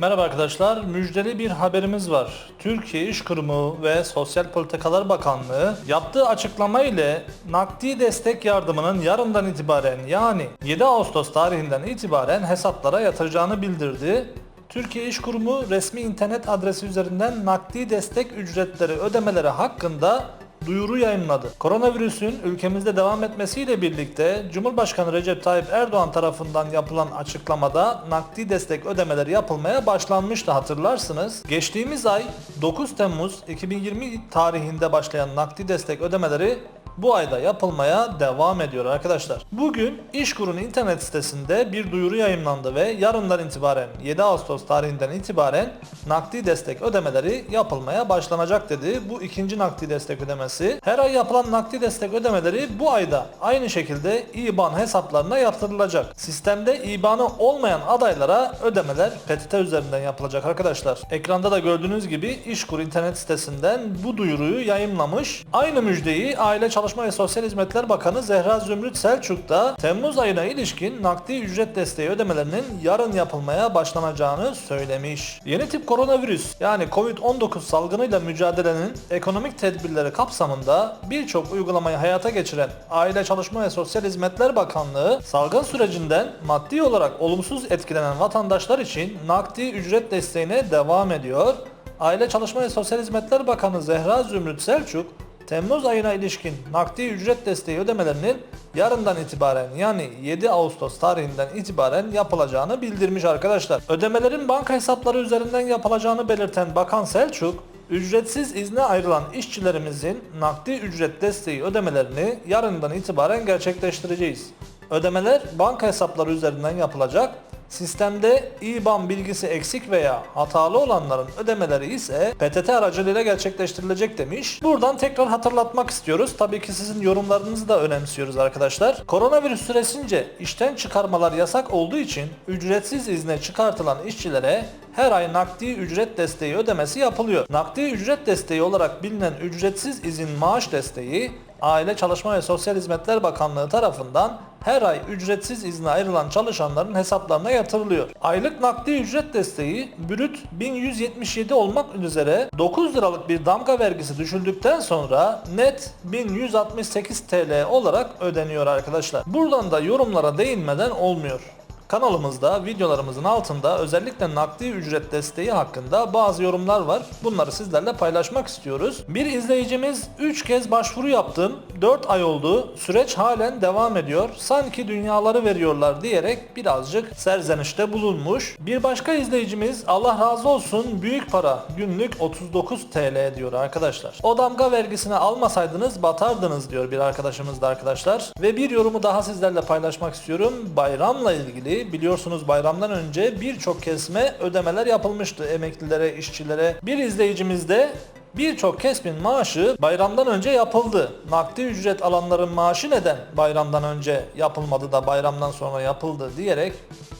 Merhaba arkadaşlar, müjdeli bir haberimiz var. Türkiye İş Kurumu ve Sosyal Politikalar Bakanlığı yaptığı açıklama ile nakdi destek yardımının yarından itibaren yani 7 Ağustos tarihinden itibaren hesaplara yatıracağını bildirdi. Türkiye İş Kurumu resmi internet adresi üzerinden nakdi destek ücretleri ödemeleri hakkında duyuru yayınladı. Koronavirüsün ülkemizde devam etmesiyle birlikte Cumhurbaşkanı Recep Tayyip Erdoğan tarafından yapılan açıklamada nakdi destek ödemeleri yapılmaya başlanmıştı hatırlarsınız. Geçtiğimiz ay 9 Temmuz 2020 tarihinde başlayan nakdi destek ödemeleri bu ayda yapılmaya devam ediyor arkadaşlar. Bugün İşkur'un internet sitesinde bir duyuru yayınlandı ve yarından itibaren 7 Ağustos tarihinden itibaren nakdi destek ödemeleri yapılmaya başlanacak dedi. Bu ikinci nakdi destek ödemesi. Her ay yapılan nakdi destek ödemeleri bu ayda aynı şekilde IBAN hesaplarına yatırılacak. Sistemde IBAN'ı olmayan adaylara ödemeler PTT üzerinden yapılacak arkadaşlar. Ekranda da gördüğünüz gibi İşkur internet sitesinden bu duyuruyu yayınlamış. Aynı müjdeyi Aile Çalışma ve Sosyal Hizmetler Bakanı Zehra Zümrüt Selçuk da Temmuz ayına ilişkin nakdi ücret desteği ödemelerinin yarın yapılmaya başlanacağını söylemiş. Yeni tip koronavirüs yani Covid-19 salgınıyla mücadelenin ekonomik tedbirleri kapsamında birçok uygulamayı hayata geçiren Aile Çalışma ve Sosyal Hizmetler Bakanlığı salgın sürecinden maddi olarak olumsuz etkilenen vatandaşlar için nakdi ücret desteğine devam ediyor. Aile Çalışma ve Sosyal Hizmetler Bakanı Zehra Zümrüt Selçuk Temmuz ayına ilişkin nakdi ücret desteği ödemelerinin yarından itibaren yani 7 Ağustos tarihinden itibaren yapılacağını bildirmiş arkadaşlar. Ödemelerin banka hesapları üzerinden yapılacağını belirten Bakan Selçuk, ücretsiz izne ayrılan işçilerimizin nakdi ücret desteği ödemelerini yarından itibaren gerçekleştireceğiz. Ödemeler banka hesapları üzerinden yapılacak Sistemde IBAN bilgisi eksik veya hatalı olanların ödemeleri ise PTT aracılığıyla gerçekleştirilecek demiş. Buradan tekrar hatırlatmak istiyoruz. Tabii ki sizin yorumlarınızı da önemsiyoruz arkadaşlar. Koronavirüs süresince işten çıkarmalar yasak olduğu için ücretsiz izne çıkartılan işçilere her ay nakdi ücret desteği ödemesi yapılıyor. Nakdi ücret desteği olarak bilinen ücretsiz izin maaş desteği Aile Çalışma ve Sosyal Hizmetler Bakanlığı tarafından her ay ücretsiz izne ayrılan çalışanların hesaplarına yatırılıyor. Aylık nakdi ücret desteği brüt 1177 olmak üzere 9 liralık bir damga vergisi düşüldükten sonra net 1168 TL olarak ödeniyor arkadaşlar. Buradan da yorumlara değinmeden olmuyor. Kanalımızda videolarımızın altında özellikle nakdi ücret desteği hakkında bazı yorumlar var. Bunları sizlerle paylaşmak istiyoruz. Bir izleyicimiz 3 kez başvuru yaptım. 4 ay oldu. Süreç halen devam ediyor. Sanki dünyaları veriyorlar diyerek birazcık serzenişte bulunmuş. Bir başka izleyicimiz Allah razı olsun büyük para günlük 39 TL diyor arkadaşlar. O damga vergisini almasaydınız batardınız diyor bir arkadaşımız da arkadaşlar. Ve bir yorumu daha sizlerle paylaşmak istiyorum. Bayramla ilgili biliyorsunuz bayramdan önce birçok kesme ödemeler yapılmıştı emeklilere, işçilere. Bir izleyicimiz de Birçok kesmin maaşı bayramdan önce yapıldı. Nakdi ücret alanların maaşı neden bayramdan önce yapılmadı da bayramdan sonra yapıldı diyerek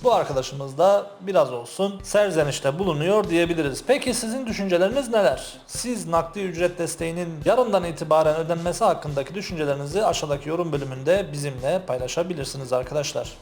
bu arkadaşımız da biraz olsun serzenişte bulunuyor diyebiliriz. Peki sizin düşünceleriniz neler? Siz nakdi ücret desteğinin yarından itibaren ödenmesi hakkındaki düşüncelerinizi aşağıdaki yorum bölümünde bizimle paylaşabilirsiniz arkadaşlar.